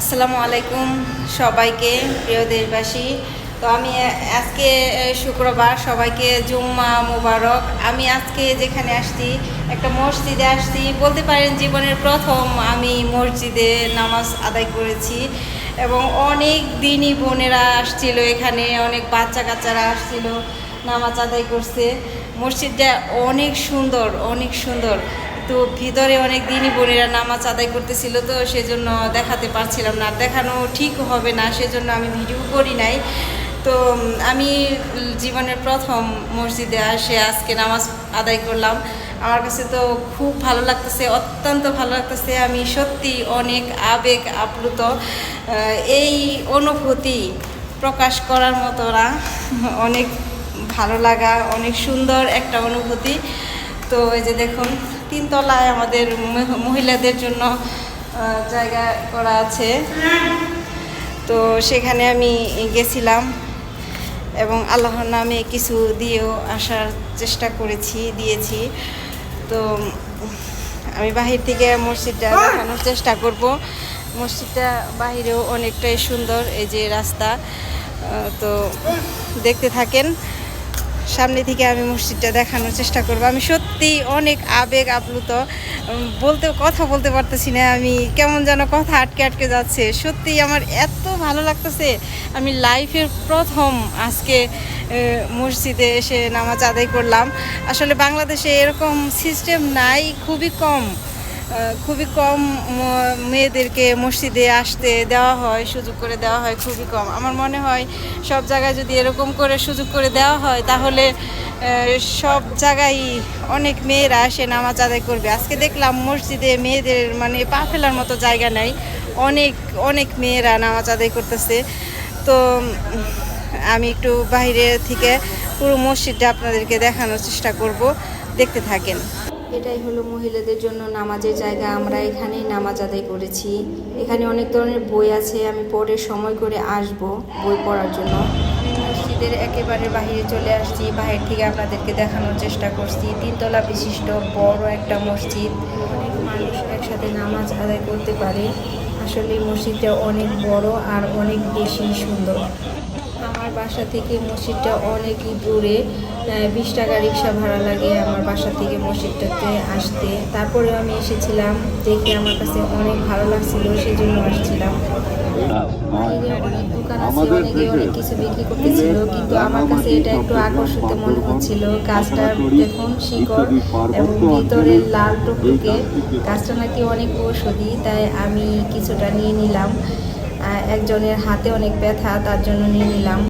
আসসালামু আলাইকুম সবাইকে, প্রিয় দেশবাসী। তো আমি আজকে শুক্রবার, সবাইকে জুম্মা মুবারক। আমি আজকে যেখানে আসছি, একটা মসজিদে আসছি। বলতে পারেন জীবনের প্রথম আমি মসজিদে নামাজ আদায় করেছি। এবং অনেক দিনই বোনেরা আসছিল এখানে, অনেক বাচ্চা কাচ্চারা আসছিল নামাজ আদায় করছে মসজিদটা অনেক সুন্দর অনেক সুন্দর। তো ভিতরে অনেক দিনই বোনেরা নামাজ আদায় করতেছিল তো সেজন্য দেখাতে পারছিলাম না। দেখানো ঠিক হবে না, সেজন্য আমি ভিডিও করি নাই। তো আমি জীবনের প্রথম মসজিদে আসে আজকে নামাজ আদায় করলাম। আমার কাছে তো খুব ভালো লাগতেছে, অত্যন্ত ভালো লাগতেছে। আমি সত্যি অনেক আবেগ আপ্লুত। এই অনুভূতি প্রকাশ করার মতো না। অনেক ভালো লাগা, অনেক সুন্দর একটা অনুভূতি। তো এই যে দেখুন তিনতলায় আমাদের মহিলাদের জন্য জায়গা করা আছে। তো সেখানে আমি গেছিলাম এবং আল্লাহর নামে কিছু দিয়েও আসার চেষ্টা করেছি, দিয়েছি। তো আমি বাহির থেকে মসজিদটা দেখানোর চেষ্টা করব। মসজিদটা বাহিরেও অনেকটাই সুন্দর, এই যে রাস্তা। তো দেখতে থাকেন। সামনে থেকে আমি মসজিদটা দেখানোর চেষ্টা করব। আমি সত্যি অনেক আবেগ আপ্লুত। বলতে কথা বলতে পারতেছি না আমি। কেমন যেন কথা আটকে আটকে যাচ্ছে। সত্যি আমার এত ভালো লাগতেছে। আমি লাইফের প্রথম আজকে মসজিদে এসে নামাজ আদায় করলাম। আসলে বাংলাদেশে এরকম সিস্টেম নাই, খুবই কম। খুবই কম মেয়েদেরকে মসজিদে আসতে দেওয়া হয়, সুযোগ করে দেওয়া হয় খুবই কম। আমার মনে হয় সব জায়গায় যদি এরকম করে সুযোগ করে দেওয়া হয়, তাহলে সব জায়গায় অনেক মেয়েরা এসে নামাজ আদায় করবে। আজকে দেখলাম মসজিদে মেয়েদের মানে পা ফেলার মতো জায়গা নাই। অনেক অনেক মেয়েরা নামাজ আদায় করতেছে। তো, আমি একটু বাইরে থেকে পুরো মসজিদটা আপনাদেরকে দেখানোর চেষ্টা করব। দেখতে থাকেন। এটাই হলো মহিলাদের জন্য নামাজের জায়গা। আমরা এখানেই নামাজ আদায় করেছি। এখানে অনেক ধরনের বই আছে, আমি পরে সময় করে আসব বই পড়ার জন্য। আমি মসজিদের একেবারে বাহিরে চলে আসছি, বাহির থেকে আপনাদেরকে দেখানোর চেষ্টা করছি। তিনতলা বিশিষ্ট বড় একটা মসজিদ। অনেক মানুষ একসাথে নামাজ আদায় করতে পারে। আসলে মসজিদটা অনেক বড় আর অনেক বেশি সুন্দর। বাসা থেকে মসজিদটা অনেকই দূরে বিশ টাকা রিক্সা ভাড়া লাগে আমার বাসা থেকে মসজিদটাতে আসতে। তারপরে আমি এসেছিলাম দেখে আমার কাছে অনেক ভালো লাগছিল সেই জন্য আসছিলাম দোকান আছে অনেকে অনেক কিছু বিক্রি করতেছিল কিন্তু আমার কাছে এটা একটু আকর্ষিত মনে হচ্ছিল। গাছটার দেখুন শিকড় এবং ভিতরে লাল টুকটুকে গাছটা নাকি অনেক ঔষধি তাই আমি কিছুটা নিয়ে নিলাম। একজনের হাতে অনেক ব্যথা তার জন্য নিয়ে নিলাম।